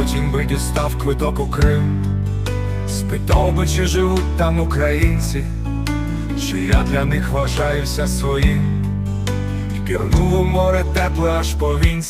Потім би дістав квиток у Крим, спитав би, чи живуть там українці, чи я для них вважаюся своїм. Пірнув у море тепле аж по вінці